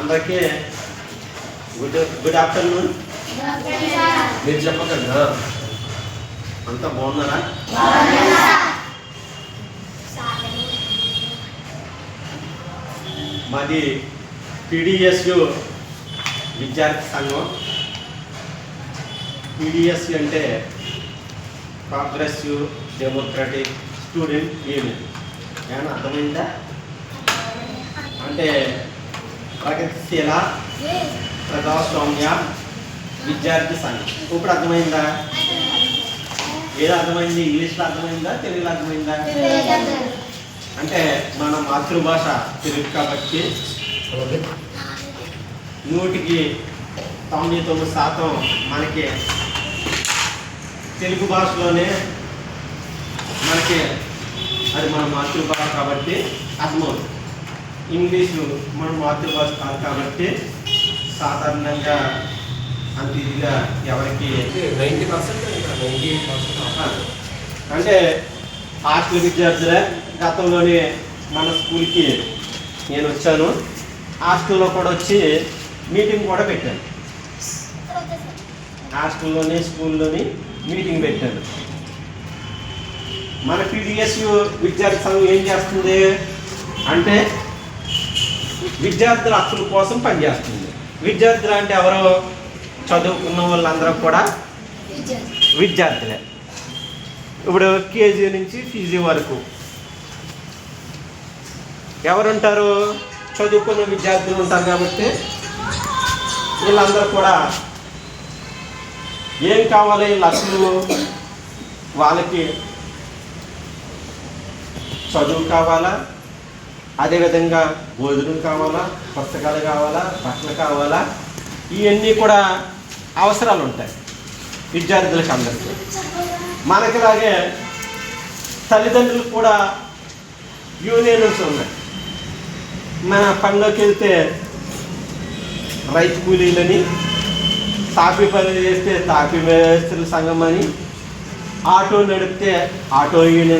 అందరికీ good good afternoon. మీరు చెప్పకండి అంతా బాగున్నారా? మాది పీడిఎస్యు విద్యార్థి సంఘం. పీడిఎస్యు అంటే ప్రోగ్రెసివ్ డెమోక్రటిక్ స్టూడెంట్ యూనియన్. ఏమన్నా అర్థమైందా? అంటే ప్రగతిశీల ప్రజాస్వామ్య విద్యార్థి సంఘం. ఇప్పుడు అర్థమైందా? ఏది అర్థమైంది? ఇంగ్లీష్లో అర్థమైందా? తెలుగులో అర్థమైందా? అంటే మన మాతృభాష తెలుగు కాబట్టి నూటికి తొంభై తొమ్మిది శాతం మనకి తెలుగు భాషలోనే మనకి అది మన మాతృభాష కాబట్టి అర్థమవుతుంది. ఇంగ్లీషు మన మాతృభాష కాదు కాబట్టి సాధారణంగా అంత ఇదిగా ఎవరికి నైంటీ పర్సెంట్ నైంటీ పర్సెంట్ అంటే హాస్టల్ విద్యార్థులే గతంలోనే మన స్కూల్కి నేను వచ్చాను. హాస్టల్లో కూడా వచ్చి మీటింగ్ కూడా పెట్టాను. హాస్టల్లోని స్కూల్లోని మీటింగ్ పెట్టాను. మన పీడిఎస్యు విద్యార్థి సంఘం ఏం చేస్తుంది అంటే విద్యార్థుల హక్కుల కోసం పనిచేస్తుంది. విద్యార్థులు అంటే ఎవరు చదువుకున్న వాళ్ళందరూ కూడా విద్యార్థులే. ఇప్పుడు కేజీ నుంచి పీజీ వరకు. ఎవరుంటారు? చదువుకున్న విద్యార్థులు ఉంటారు కాబట్టి వీళ్ళందరూ కూడా ఏం కావాలి లక్షలు? అసలు వాళ్ళకి చదువు కావాలా? అదేవిధంగా భోజనం కావాలా పుస్తకాలు కావాలా బట్టలు కావాలా ఇవన్నీ కూడా అవసరాలు ఉంటాయి విద్యార్థులకు అందరికీ. మనకిలాగే తల్లిదండ్రులకు కూడా యూనియన్స్ ఉన్నాయి. మన పనిలోకి వెళ్తే రైతు కూలీలని తాపీ పనులు చేస్తే తాపీ మేస్త్రుల సంఘం అని ఆటో నడిపితే ఆటో యూనియన్